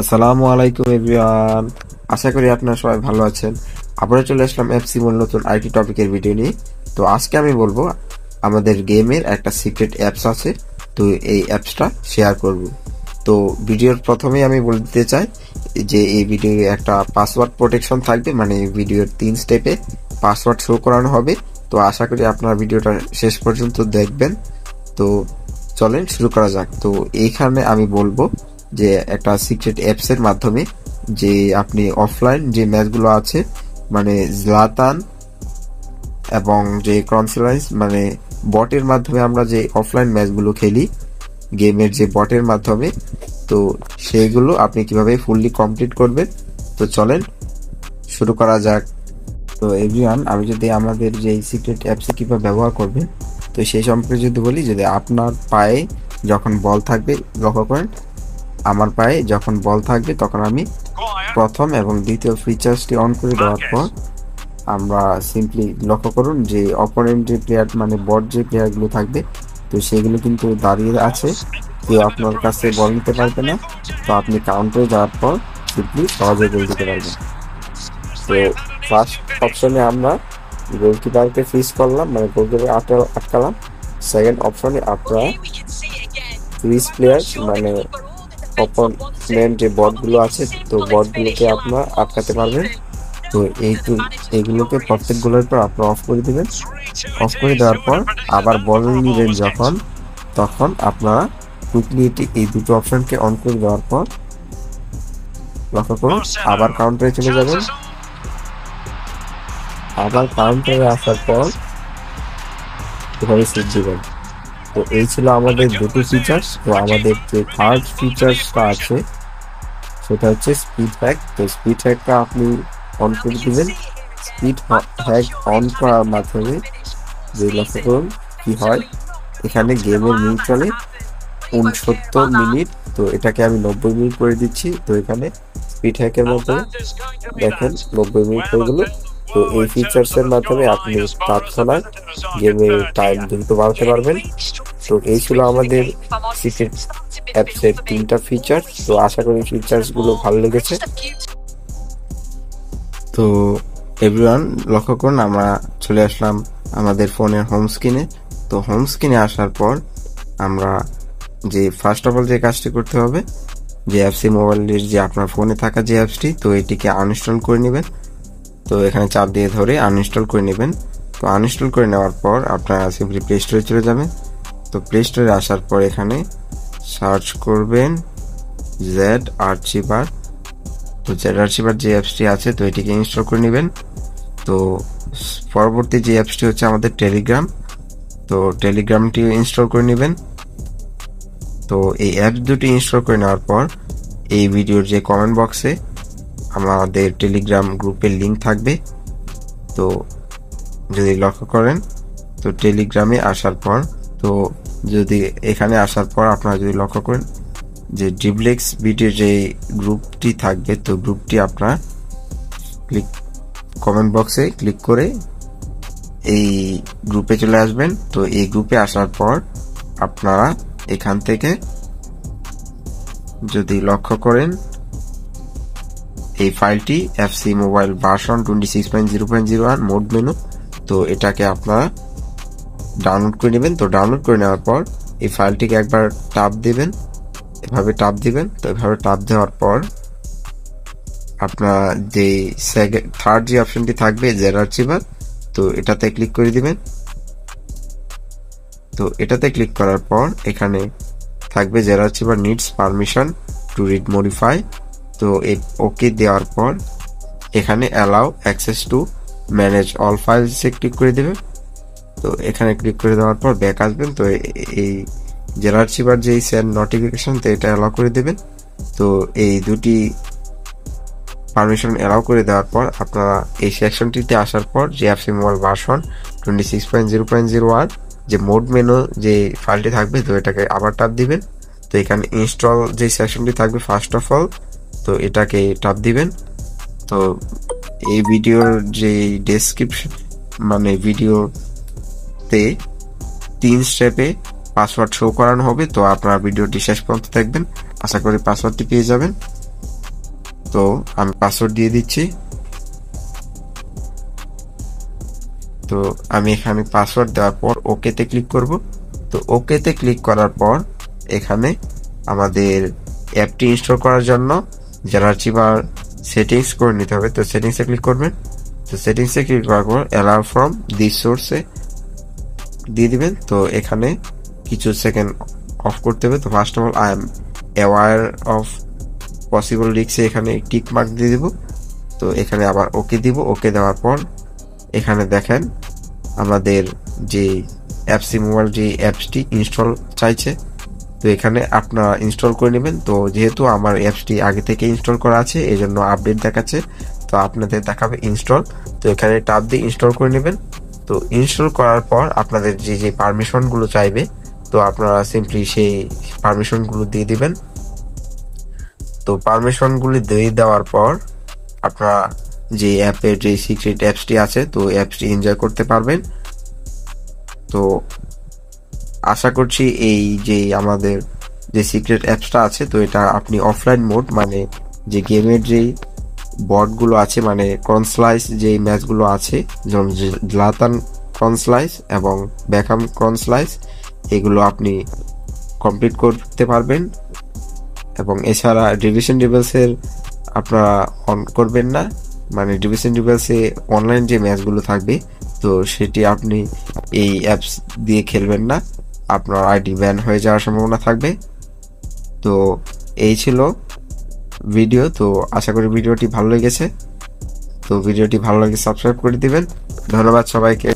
আসসালামু আলাইকুম এভরিওয়ান। আশা করি আপনারা সবাই ভালো আছেন। আবারও চলে আসলাম এফসি মূল নতুন আইটি টপিকের ভিডিও নিয়ে। তো আজকে আমি বলব, আমাদের গেমের একটা সিক্রেট অ্যাপস আছে, তো এই অ্যাপসটা শেয়ার করব। তো ভিডিওর প্রথমেই আমি বলে দিতে চাই যে এই ভিডিও একটা পাসওয়ার্ড প্রোটেকশন থাকবে মানে ভিডিওর তিন স্টেপে পাসওয়ার্ড শো করানো হবে। তো আশা করি আপনারা ভিডিওটা শেষ পর্যন্ত দেখবেন। তো চলেন শুরু করা যাক। তো এইখানে আমি বলব যে একটা সিক্রেট অ্যাপস এর মাধ্যমে যে আপনি অফলাইন যে ম্যাচগুলো আছে মানে জলাতান এবং যে কনসিলাইন্স মানে বটের মাধ্যমে আমরা যে অফলাইন ম্যাচগুলো খেলি গেমের যে বটের মাধ্যমে, তো সেইগুলো আপনি কীভাবে ফুললি কমপ্লিট করবেন? তো চলেন, শুরু করা যাক। তো এভরিওয়ান আমি যদি আমাদের যে সিক্রেট অ্যাপসে কীভাবে ব্যবহার করবেন, তো সেই সম্পর্কে যদি বলি, যদি আপনার পায়ে যখন বল থাকবে, লক্ষ্য করেন আমার পায়ে যখন বল থাকবে তখন আমি প্রথম এবং দ্বিতীয় ফিচার্সটি অন করে দেওয়ার পর আমরা সিম্পলি লক্ষ্য করুন যে অপোনেন্ট যে প্লেয়ার মানে বট যে প্লেয়ারগুলো থাকবে তো সেগুলো কিন্তু দাঁড়িয়ে আছে। কেউ আপনার কাছে বল নিতে পারবে না। তো আপনি কাউন্টারে যাওয়ার পর সিম্পলি সহজে গোল দিতে পারবেন। তো ফার্স্ট অপশনে আমরা গোলকিপারকে ফিস করলাম মানে গোলকিপার আটকালাম। সেকেন্ড অপশনে আপনারা ফ্রিজ প্লেয়ার মানে অপোনেন্ট যে বটগুলো আছে, তো বটগুলোকে আপনারা আটকাতে পারবেন। তো এই এইগুলোকে প্রত্যেকগুলোর পর আপনারা অফ করে দিবেন। অফ করে দেওয়ার পর আবার বল নিবেন যখন, তখন আপনারা কুইকলি এটি এই দুটো অপশনকে অন করে দেওয়ার পর লক্ষ্য করুন, আবার কাউন্টারে চলে যাবেন। আবার কাউন্টারে আসার পর এভাবে সিট দিবেন। তো এই ছিল আমাদের দুটো ফিচার্স তো আমাদের যে থার্ড ফিচার্সটা আছে, সেটা হচ্ছে স্পিড হ্যাক তো স্পিড হ্যাকটা আপনি অন করে দিবেন। স্পিড হ্যাক অন করার মাধ্যমে যে লক্ষ্য করুন, কি হয়? এখানে গেমের মিনিট চলে উনসত্তর মিনিট, তো এটাকে আমি নব্বই মিনিট করে দিচ্ছি। তো এখানে স্পিড হ্যাকের মধ্যে দেখেন নব্বই মিনিট হয়ে গেল। তো এই ফিচার্স এর মাধ্যমে আপনি তৎক্ষণাৎ গেমের টাইম দ্রুত বাড়াতে পারবেন। তো এই ছিল আমাদের সিক্রেট অ্যাপস এর তিনটা ফিচার তো আশা করি ফিচার্সগুলো ভালো লেগেছে। তো এভরিওয়ান লক্ষ্য করুন, আমরা চলে আসলাম আমাদের ফোনের হোম স্ক্রিনে তো হোম স্ক্রিনে আসার পর আমরা যে ফার্স্ট অফ অল যে কাজটি করতে হবে, যে অ্যাপসি মোবাইলের যে আপনার ফোনে থাকা যে অ্যাপসটি তো এটিকে আনইনস্টল করে নেবেন। তো, এখানে চাপ দিয়ে ধরে আনইনস্টল করে নেবেন। তো আনইনস্টল করে নেওয়ার পর আপনারা সিম্পলি প্লে স্টোরে চলে যাবেন। তো প্লে স্টোরে আসার পর এখানে সার্চ করবেন জেড আর্চিভার তো জেড আর্চিভার যে অ্যাপসটি আছে, তো এটিকে ইনস্টল করে নেবেন। তো পরবর্তী যে অ্যাপসটি হচ্ছে আমাদের টেলিগ্রাম তো টেলিগ্রামটি ইনস্টল করে নেবেন। তো এই অ্যাপস দুটি ইনস্টল করে নেওয়ার পর এই ভিডিওর যে কমেন্ট বক্সে আমাদের টেলিগ্রাম গ্রুপের লিঙ্ক থাকবে। তো যদি লক্ষ্য করেন, তো টেলিগ্রামে আসার পর তো যদি এখানে আসার পর আপনারা যদি লক্ষ্য করেন যে ডিবলেক্স বিটির যে গ্রুপটি থাকবে, তো গ্রুপটি আপনারা ক্লিক কমেন্ট বক্সে ক্লিক করে এই গ্রুপে চলে আসবেন। তো এই গ্রুপে আসার পর আপনারা এখান থেকে যদি লক্ষ্য করেন, এই ফাইলটি FC mobile version twenty six point zero point zero one mod menu তো এটাকে আপনারা ডাউনলোড করে নেবেন। তো ডাউনলোড করে নেওয়ার পর এই ফাইলটিকে একবার টাপ দিবেন। এভাবে টাপ দিবেন। তো এভাবে টাপ দেওয়ার পর আপনার যে সেকেন্ড থার্ড যে অপশনটি থাকবে জেড আর্চিভার তো এটাতে ক্লিক করে দিবেন। তো এটাতে ক্লিক করার পর এখানে থাকবে Z archiver needs permission to read modify তো এই ওকে দেওয়ার পর এখানে allow access to manage all ফাইলসে click করে দেবে তো এখানে ক্লিক করে দেওয়ার পর ব্যাক আসবেন, তো এই জেলার চিবার যেই সেন্ড নোটিফিকেশন তো এটা অ্যালাউ করে দেবেন। তো এই দুটি পারমিশন অ্যালাউ করে দেওয়ার পর আপনারা এই সেকশনটিতে আসার পর যে অ্যাপসি mobile version twenty six point zero point zero one যে মোড মেনু যে ফাইলটি থাকবে, তো এটাকে আবার টাপ দিবেন। তো এখানে ইনস্টল যে সেকশনটি থাকবে ফার্স্ট অফ অল তো এটাকে টাপ দিবেন। তো এই ভিডিওর যে ডেসক্রিপশন মানে ভিডিওতে তিন স্টেপে পাসওয়ার্ড শো করানো হবে। তো আপনারা ভিডিওটি শেষ পর্যন্ত দেখবেন। আশা করি পাসওয়ার্ডটি পেয়ে যাবেন। তো আমি পাসওয়ার্ড দিয়ে দিচ্ছি। তো আমি এখানে পাসওয়ার্ড দেওয়ার পর ওকেতে ক্লিক করব। তো ওকেতে ক্লিক করার পর এখানে আমাদের অ্যাপটি ইনস্টল করার জন্য যারা চিবার সেটিংস করে নিতে হবে, তো সেটিংসে ক্লিক করবেন। তো সেটিংসে ক্লিক করার পর অ্যালাউ ফ্রম দিস সোর্সে দিয়ে দিবেন। তো এখানে কিছু সেকেন্ড অফ করতে হবে। তো first of all I am aware of possible রিক্সে এখানে টিক মার্ক দিয়ে দিব। তো এখানে আবার ওকে দিব। ওকে দেওয়ার পর এখানে দেখেন আমাদের যে অ্যাপসি মোবাইল যে অ্যাপসটি ইনস্টল চাইছে, তো এখানে আপনারা ইনস্টল করে নেবেন। তো যেহেতু আমার অ্যাপসটি আগে থেকে ইনস্টল করা আছে এই জন্য আপডেট দেখাচ্ছে। তো আপনাদের দেখাবে ইনস্টল তো এখানে টাপ দিয়ে ইনস্টল করে নেবেন। তো ইনস্টল করার পর আপনাদের যে যে পারমিশনগুলো চাইবে, তো আপনারা সিম্পলি সেই পারমিশনগুলো দিয়ে দিবেন। তো পারমিশনগুলি দিয়ে দেওয়ার পর আপনারা যে অ্যাপের যে সিক্রেট অ্যাপসটি আছে, তো অ্যাপসটি এনজয় করতে পারবেন। তো আশা করছি এই যে আমাদের যে সিক্রেট অ্যাপসটা আছে, তো এটা আপনি অফলাইন মোড মানে যে গেমের যেই বটগুলো আছে মানে কনস্লাইস যে ম্যাচগুলো আছে, যেমন জলাতান কনস্লাইস এবং ব্যাকাম কনস্লাইস এগুলো আপনি কমপ্লিট করতে পারবেন। এবং এছাড়া ডিভিশন ডিভেলসের আপনারা অন করবেন না মানে ডিভিশন ডিভেলসে অনলাইন যে ম্যাচগুলো থাকবে, তো সেটি আপনি এই অ্যাপস দিয়ে খেলবেন না। আপনার আইডি ব্যান হয়ে যাওয়ার সম্ভাবনা থাকবে। তো এই ছিল ভিডিও তো আশা করি ভিডিওটি ভালো লেগেছে। তো ভিডিওটি ভালো লাগে সাবস্ক্রাইব করে দিবেন। ধন্যবাদ সবাইকে।